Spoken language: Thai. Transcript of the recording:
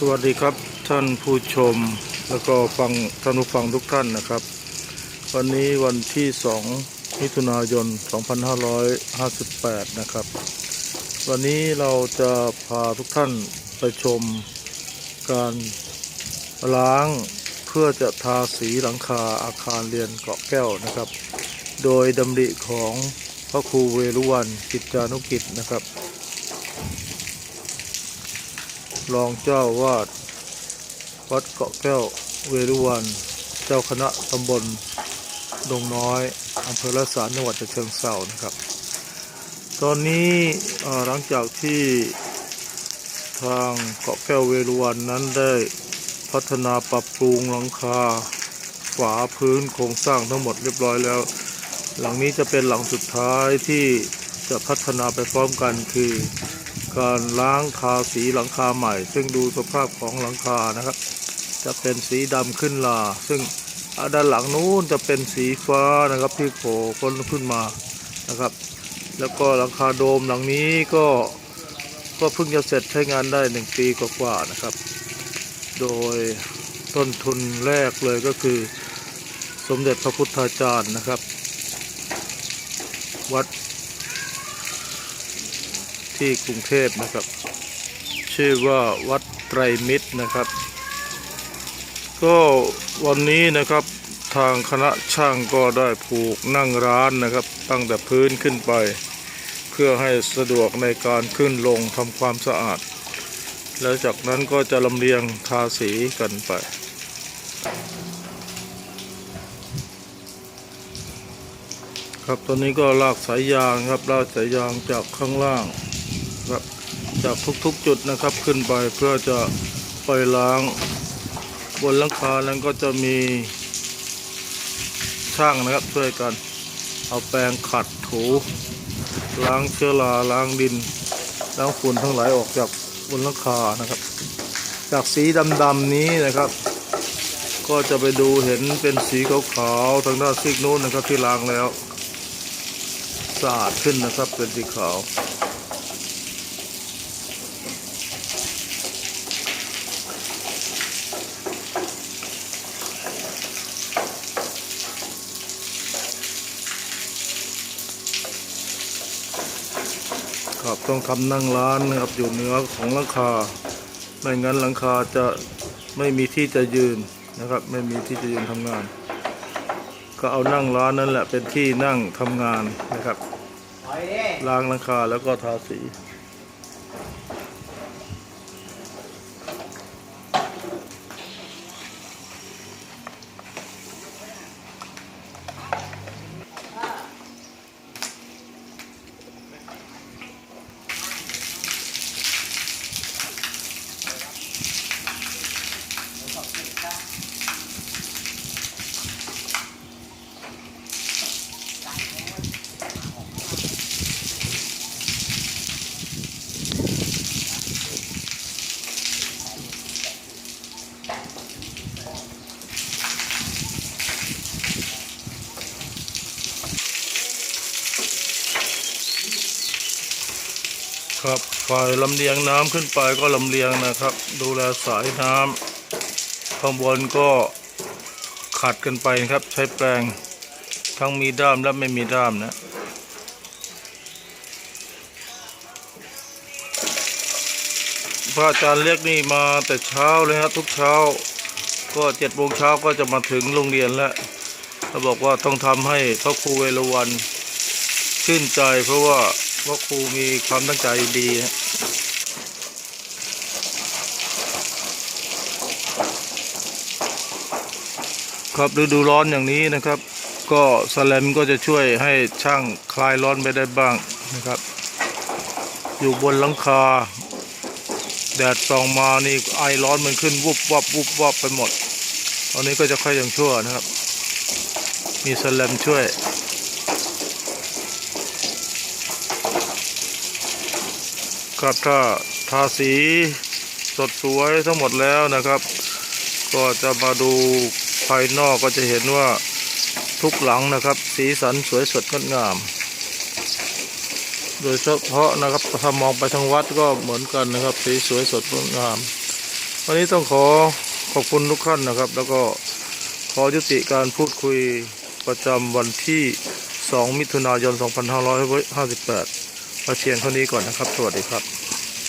สวัสดีครับท่านผู้ชมแล้วก็ฟังท่านผู้ฟังทุกท่านนะครับ วันนี้วันที่2มิถุนายน 2558 นะครับ วันนี้เราจะพาทุกท่านไปชมการล้างเพื่อจะทาสีหลังคาอาคารเรียนเกาะแก้วนะครับ โดยดำริของพระครูเวรุวันกิจจานุกิจนะครับ รองเจ้าวาด วัดเกาะแก้วเวรุวัน เจ้าคณะตำบลดงน้อยอำเภอละสารจังหวัดเชิงเทรานะครับ ตอนนี้หลังจากที่ทางเกาะแก้วเวรุวันนั้นได้พัฒนาปรับปรุงหลังคาฝาพื้นโครงสร้างทั้งหมดเรียบร้อยแล้ว หลังนี้จะเป็นหลังสุดท้ายที่จะพัฒนาไปพร้อมกันคือ การล้างทาสีหลังคาใหม่ ซึ่งดูสภาพของหลังคานะครับ จะเป็นสีดำขึ้นลา ซึ่งด้านหลังนู้นจะเป็นสีฟ้านะครับที่โผล่พ้นขึ้นมานะครับ แล้วก็หลังคาโดมหลังนี้ก็ก็เพิ่งจะเสร็จใช้งานได้หนึ่งปีกว่าๆนะครับ โดยต้นทุนแรกเลยก็คือ สมเด็จพระพุทธาจารย์นะครับ วัด ที่กรุงเทพนะครับ ชื่อว่าวัดไตรมิตรนะครับ ก็วันนี้นะครับทางคณะช่างก็ได้ผูกนั่งร้านนะครับ ตั้งแต่พื้นขึ้นไป เพื่อให้สะดวกในการขึ้นลงทำความสะอาด แล้วจากนั้นก็จะลำเลียงทาสีกันไปครับตอนนี้ก็ลากสายยางครับลากสายยางจากข้างล่าง ครับ จากทุกๆจุดนะครับขึ้นไปเพื่อจะไปล้าง บนหลังคานั้นก็จะมีช่างนะครับช่วยกัน เอาแปรงขัดถู ล้างเชื้อราล้างดินล้างฝุ่นทั้งหลายออกจากบนหลังคานะครับ จากสีดำๆนี้นะครับ ก็จะไปดูเห็นเป็นสีขาวๆทางด้านซีกนู้นนะครับที่ล้างแล้วสะอาดขึ้นนะครับเป็นสีขาว ครับต้องทำนั่งร้านนะครับอยู่เหนือของหลังคา ไม่งั้นหลังคาจะไม่มีที่จะยืนนะครับ ไม่มีที่จะยืนทำงาน ก็เอานั่งร้านนั่นแหละเป็นที่นั่งทำงานนะครับล้างหลังคาแล้วก็ทาสี ครับฝ่ายลำเลียงน้ำขึ้นไปก็ลำเลียงนะครับ ดูแลสายน้ำข้างบนก็ขัดกันไปนครับ ใช้แปรงทั้งมีด้ามและไม่มีด้ามนะพระอาจารย์เรียกนี่มาแต่เช้าเลยครับทุกเช้า ก็เจ็ดโมงเช้าก็จะมาถึงโรงเรียนแล้วเขาบอกว่าต้องทำให้พระครูเวรวันชื่นใจเพราะว่า พระครูมีความตั้งใจดีนะครับฤดูร้อนอย่างนี้นะครับ ก็สแลมก็จะช่วยให้ช่างคลายร้อนไปได้บ้างนะครับ อยู่บนหลังคา แดดส่องมานี่ไอร้อนมันขึ้นวุบวับวุบวับไปหมด ตอนนี้ก็จะค่อยยังชั่วนะครับ มีสแลมช่วย ครับถ้าทาสีสดสวยทั้งหมดแล้วนะครับ ก็จะมาดูภายนอกก็จะเห็นว่าทุกหลังนะครับ สีสันสวยสดงดงาม โดยเฉพาะนะครับถ้ามองไปทางวัดก็เหมือนกันนะครับ สีสวยสดงดงาม วันนี้ต้องขอขอบคุณทุกท่านนะครับ แล้วก็ขอยุติการพูดคุยประจำวันที่ 2 มิถุนายน 2558 มาเชียนเท่านี้ก่อนนะครับ สวัสดีครับ